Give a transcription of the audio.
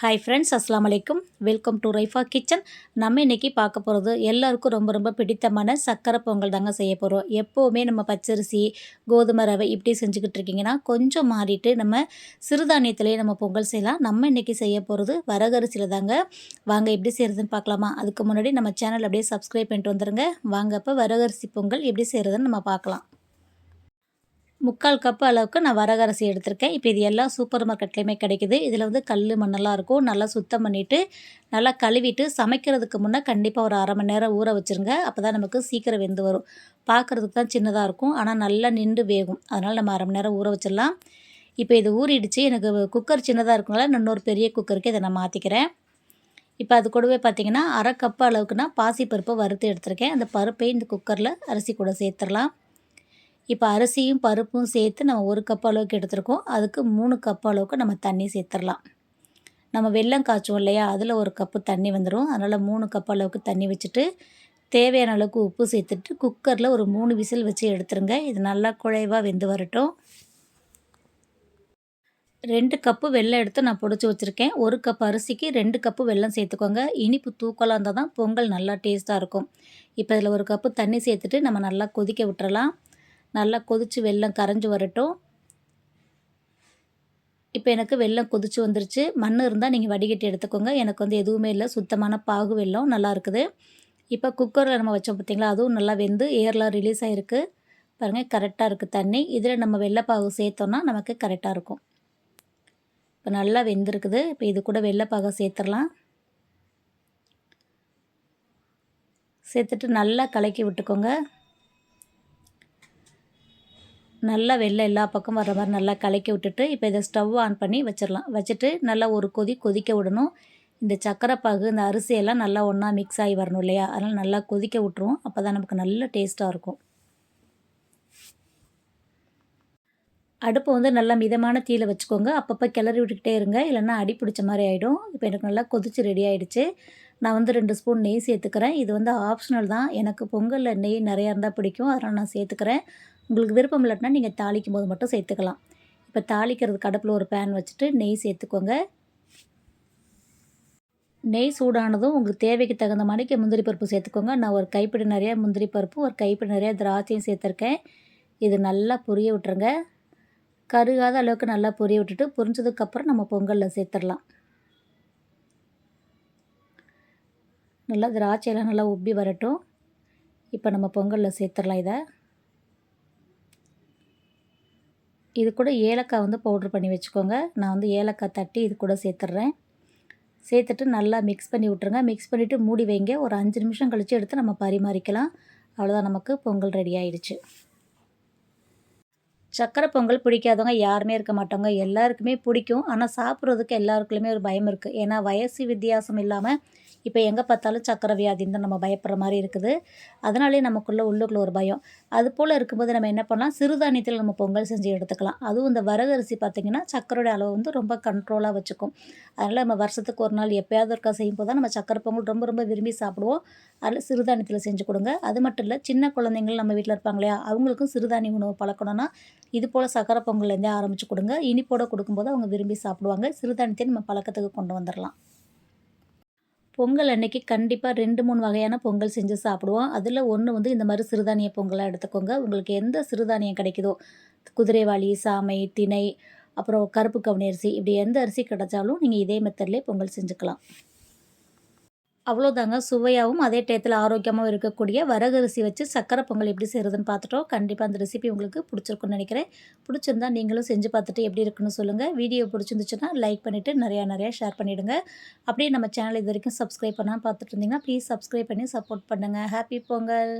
Hi friends அஸ்லாம் வலைக்கும் welcome to Raifa kitchen நம்ம இன்றைக்கி பார்க்க போகிறது எல்லாருக்கும் ரொம்ப ரொம்ப பிடித்தமான சக்கரை பொங்கல் தாங்க செய்ய போகிறோம் எப்போவுமே நம்ம பச்சரிசி கோதுமை ரவை இப்படி செஞ்சுக்கிட்டு இருக்கீங்கன்னா கொஞ்சம் மாறிட்டு நம்ம சிறுதானியத்திலேயே நம்ம பொங்கல் செய்யலாம். நம்ம இன்றைக்கி செய்ய போகிறது வரகரிசியில் தாங்க. வாங்க எப்படி செய்கிறதுன்னு பார்க்கலாமா? அதுக்கு முன்னாடி நம்ம சேனல் அப்படியே சப்ஸ்கிரைப் பண்ணிட்டு வந்துடுங்க வாங்க அப்போ வரகரிசி பொங்கல் எப்படி செய்கிறதுன்னு நம்ம பார்க்கலாம். முக்கால் கப்பு அளவுக்கு நான் வரகரசி எடுத்திருக்கேன். இப்போ இது எல்லாம் சூப்பர் மார்க்கெட்லேயுமே கிடைக்குது. இதில் வந்து கல் மண்ணெல்லாம் இருக்கும். நல்லா சுத்தம் பண்ணிவிட்டு நல்லா கழுவிட்டு சமைக்கிறதுக்கு முன்னே கண்டிப்பாக ஒரு அரை மணி நேரம் ஊற வச்சுருங்க. அப்போ தான் நமக்கு சீக்கிரம் வெந்து வரும். பார்க்குறதுக்கு தான் சின்னதாக இருக்கும். ஆனால் நல்லா நின்று வேகும். அதனால் நம்ம அரை மணி நேரம் ஊற வச்சிடலாம். இப்போ இது ஊறிடுச்சு. எனக்கு குக்கர் சின்னதாக இருக்கனால நான் இன்னொரு பெரிய குக்கருக்கு இதை நான் மாற்றிக்கிறேன் இப்போ அது கூடவே பார்த்திங்கன்னா அரை கப்பு அளவுக்குனா பாசிப்பருப்பை பாசி பருப்பை வறுத்து எடுத்திருக்கேன். அந்த பருப்பை இந்த குக்கரில் அரிசி கூட சேர்த்துடலாம். இப்போ அரிசியும் பருப்பும் சேர்த்து நம்ம ஒரு கப் அளவுக்கு எடுத்துருக்கோம். அதுக்கு மூணு கப் அளவுக்கு நம்ம தண்ணி சேர்த்துடலாம் நம்ம வெள்ளம் காய்ச்சுவோம் இல்லையா? அதில் ஒரு கப்பு தண்ணி வந்துடும் அதனால் மூணு கப் அளவுக்கு தண்ணி வச்சுட்டு தேவையான அளவுக்கு உப்பு சேர்த்துட்டு குக்கரில் ஒரு மூணு விசில் வச்சு எடுத்துருங்க. இது நல்லா குழைவாக வெந்து வரட்டும். ரெண்டு கப்பு வெள்ளம் எடுத்து நான் பிடிச்சி வச்சுருக்கேன். ஒரு கப் அரிசிக்கு ரெண்டு கப்பு வெள்ளம் சேர்த்துக்கோங்க. இனிப்பு தூக்கலாக இருந்தால் தான் பொங்கல் நல்லா டேஸ்ட்டாக இருக்கும். இப்போ இதில் ஒரு கப்பு தண்ணி சேர்த்துட்டு நம்ம நல்லா கொதிக்க விட்டுறலாம். நல்லா கொதித்து வெள்ளம் கரைஞ்சி வரட்டும். இப்போ எனக்கு வெள்ளம் கொதித்து வந்துருச்சு. மண் இருந்தால் நீங்கள் வடிகட்டி எடுத்துக்கோங்க. எனக்கு வந்து எதுவுமே இல்லை. சுத்தமான பாகு வெள்ளம் நல்லா இருக்குது. இப்போ குக்கரில் நம்ம வச்சோம் பார்த்திங்களா அதுவும் நல்லா வெந்து ஏர்லாம் ரிலீஸ் ஆகிருக்கு பாருங்கள் கரெக்டாக இருக்குது தண்ணி. இதில் நம்ம வெள்ளைப்பாகு சேர்த்தோன்னா நமக்கு கரெக்டாக இருக்கும். இப்போ நல்லா வெந்திருக்குது. இப்போ இது கூட வெள்ளைப்பாகை சேர்த்துடலாம். சேர்த்துட்டு நல்லா கலக்கி விட்டுக்கோங்க. நல்லா வெளில எல்லா பக்கம் வர்ற மாதிரி நல்லா கலக்கி விட்டுட்டு இப்போ இதை ஸ்டவ் ஆன் பண்ணி வச்சிடலாம். வச்சுட்டு நல்லா ஒரு கொதி கொதிக்க விடணும். இந்த சக்கரை பாகு இந்த அரிசியெல்லாம் நல்லா ஒன்றா மிக்ஸ் ஆகி வரணும் இல்லையா? அதனால் நல்லா கொதிக்க விட்ருவோம் அப்போ தான் நமக்கு நல்ல டேஸ்ட்டாக இருக்கும். அடுப்பை வந்து நல்லா மிதமான தீயில் வச்சுக்கோங்க. அப்பப்போ கிளறி விட்டுக்கிட்டே இருங்க. இல்லைன்னா அடி பிடிச்ச மாதிரி ஆகிடும் இப்போ எனக்கு நல்லா கொதிச்சு ரெடி ஆகிடுச்சு நான் வந்து ரெண்டு ஸ்பூன் நெய் சேர்த்துக்கிறேன். இது வந்து ஆப்ஷனல் தான். எனக்கு பொங்கலில் நெய் நிறையா இருந்தால் பிடிக்கும். அதனால் நான் சேர்த்துக்கிறேன். உங்களுக்கு விருப்பம் இல்லாட்டினா நீங்கள் தாளிக்கும் போது மட்டும் சேர்த்துக்கலாம். இப்போ தாளிக்கிறதுக்கு அடுப்பில் ஒரு பேன் வச்சுட்டு நெய் சேர்த்துக்கோங்க. நெய் சூடானதும் உங்களுக்கு தேவைக்கு தகுந்த மாதிரிக்கு முந்திரி பருப்பு சேர்த்துக்கோங்க. நான் ஒரு கைப்பிடி நிறையா முந்திரி பருப்பு ஒரு கைப்பிடி நிறையா திராட்சையும் சேர்த்துருக்கேன். இது நல்லா பொரிய விட்டுருங்க. கருகாத அளவுக்கு நல்லா பொரிய விட்டுட்டு பொரிஞ்சதுக்கப்புறம் நம்ம பொங்கலில் சேர்த்துடலாம் நல்லா திராட்சையெல்லாம் நல்லா உப்பி வரட்டும். இப்போ நம்ம பொங்கலில் சேர்த்துடலாம் இதை. இது கூட ஏலக்காய் வந்து பவுட்ரு பண்ணி வச்சுக்கோங்க. நான் வந்து ஏலக்காய் தட்டி இது கூட சேர்த்துட்றேன் சேர்த்துட்டு நல்லா மிக்ஸ் பண்ணி விட்ருங்க மிக்ஸ் பண்ணிவிட்டு மூடி வைங்க. ஒரு அஞ்சு நிமிஷம் கழித்து எடுத்து நம்ம பரிமாறிக்கலாம். அவ்வளோதான் நமக்கு பொங்கல் ரெடி ஆயிடுச்சு. சக்கரை பொங்கல் பிடிக்காதவங்க யாருமே இருக்க மாட்டாங்க. எல்லாருக்குமே பிடிக்கும். ஆனால் சாப்பிட்றதுக்கு எல்லாருக்குள்ளேயுமே ஒரு பயம் இருக்குது ஏன்னா வயசு வித்தியாசம் இல்லாமல் இப்போ எங்கே பார்த்தாலும் சக்கரை வியாதின்னு தான் நம்ம பயப்படுற மாதிரி இருக்குது. அதனாலே நமக்குள்ளே உள்ளுக்குள்ள ஒரு பயம். அது போல் இருக்கும்போது நம்ம என்ன பண்ணலாம்? சிறுதானியத்தில் நம்ம பொங்கல் செஞ்சு எடுத்துக்கலாம். அதுவும் இந்த வரகரிசி பார்த்திங்கன்னா சக்கரோட அளவு வந்து ரொம்ப கண்ட்ரோலாக வச்சுக்கும். அதனால் நம்ம வருஷத்துக்கு ஒரு நாள் எப்போயாவது இருக்கா செய்யும் போது தான் நம்ம சக்கரை பொங்கல் ரொம்ப ரொம்ப விரும்பி சாப்பிடுவோம். அதில் சிறுதானியத்தில் செஞ்சு கொடுங்க. அது மட்டும் இல்லை சின்ன குழந்தைங்கள் நம்ம வீட்டில் இருப்பாங்க இல்லையா? அவங்களுக்கும் சிறுதானிய உணவு பழக்கணும்னா இது போல் சக்கரை பொங்கல்லேருந்தே ஆரம்பித்து கொடுங்க. இனிப்போடு கொடுக்கும்போது அவங்க விரும்பி சாப்பிடுவாங்க. சிறுதானியத்தை நம்ம பழக்கத்துக்கு கொண்டு வந்துடலாம் பொங்கல் அன்னைக்கு கண்டிப்பாக ரெண்டு மூணு வகையான பொங்கல் செஞ்சு சாப்பிடுவோம். அதில் ஒன்று வந்து இந்த மாதிரி சிறுதானிய பொங்கலாக எடுத்துக்கோங்க. உங்களுக்கு எந்த சிறுதானியம் கிடைக்குதோ குதிரைவாளி சாமை திணை அப்புறம் கருப்பு கவுனி அரிசி இப்படி எந்த அரிசி கிடைச்சாலும் நீங்கள் இதே மெத்தட்லேயே பொங்கல் செஞ்சுக்கலாம். அவ்வளோதாங்க. சுவையாகவும் அதே டயத்தில் ஆரோக்கியமாகவும் இருக்கக்கூடிய வரகரிசி வச்சு சக்கரை பொங்கல் எப்படி செய்கிறதுன்னு பார்த்துட்டோம். கண்டிப்பாக அந்த ரெசிபி உங்களுக்கு பிடிச்சிருக்குன்னு நினைக்கிறேன். பிடிச்சிருந்தா நீங்களும் செஞ்சு பார்த்துட்டு எப்படி இருக்குன்னு சொல்லுங்கள் வீடியோ பிடிச்சிருந்துச்சுன்னா லைக் பண்ணிவிட்டு நிறையா நிறையா ஷேர் பண்ணிவிடுங்க அப்படியே நம்ம சேனல் இது வரைக்கும் சப்ஸ்கிரைப் பண்ணால் பார்த்துட்டு இருந்தீங்கன்னா ப்ளீஸ் சப்ஸ்கிரைப் பண்ணி சப்போர்ட் பண்ணுங்கள் ஹாப்பி பொங்கல்